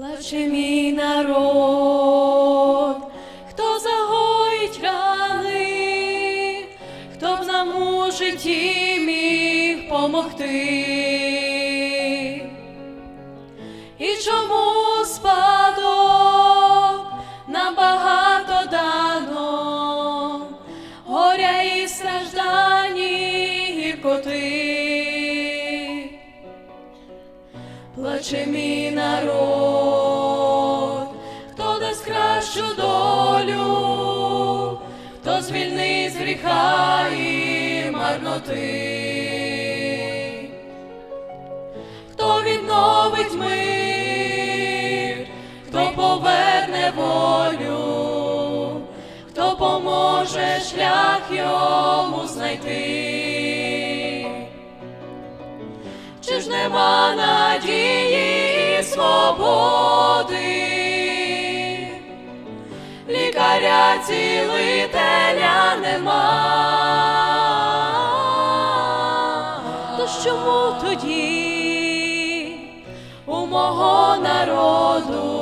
Плаче мій народ, хто загоїть рани, хто б нам у житті міг помогти. І чому спадок нам багато дано, горя і страждані Плаче мій народ, хто дасть кращу долю, хто звільнить з гріха і марноти, хто відновить мир, хто поверне волю, хто поможе шлях йому знайти. Чи ж нема свободи, лікаря цілителя нема, то чому тоді у мого народу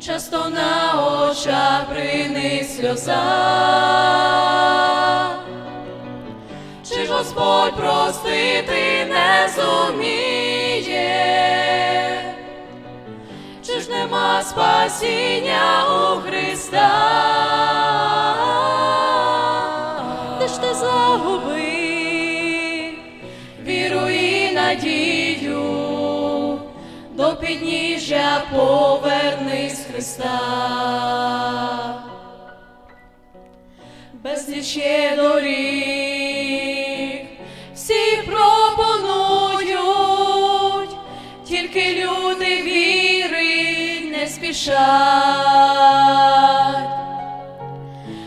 часто на очах бринить сльоза? Чи Господь простити не зуміє? Спасіння у Христа? Де ж ти загубив віру і надію, до підніжжя повернись Христа. Безліч є спішать.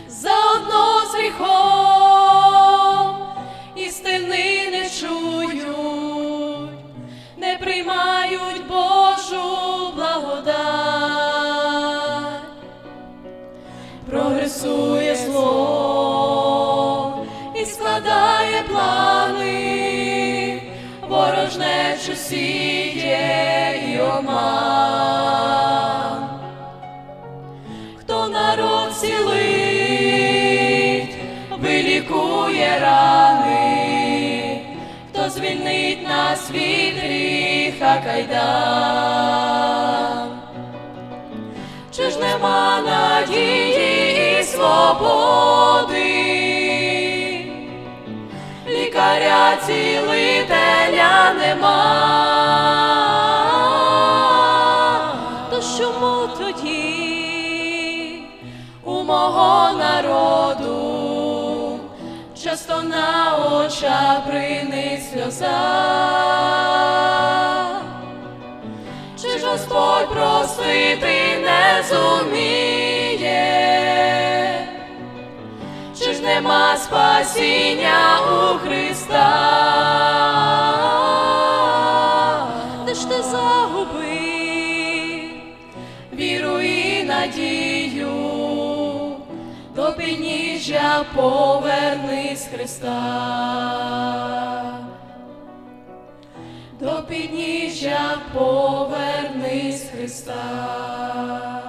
Заодно з гріхом істини не чують, не приймають Божу благодать прогресує зло і складає плани, ворожнечу сіє і обман. Вилікує рани, хто звільнить нас від гріха кайдан. Чи ж нема надії і свободи, часто на очах бринить сльоза? Чи ж Господь простити не зуміє? Чи ж нема спасіння у Христа? Де ж ти загубив віру і надію, до підніжжя повернись Христа до підніжжя повернись Христа.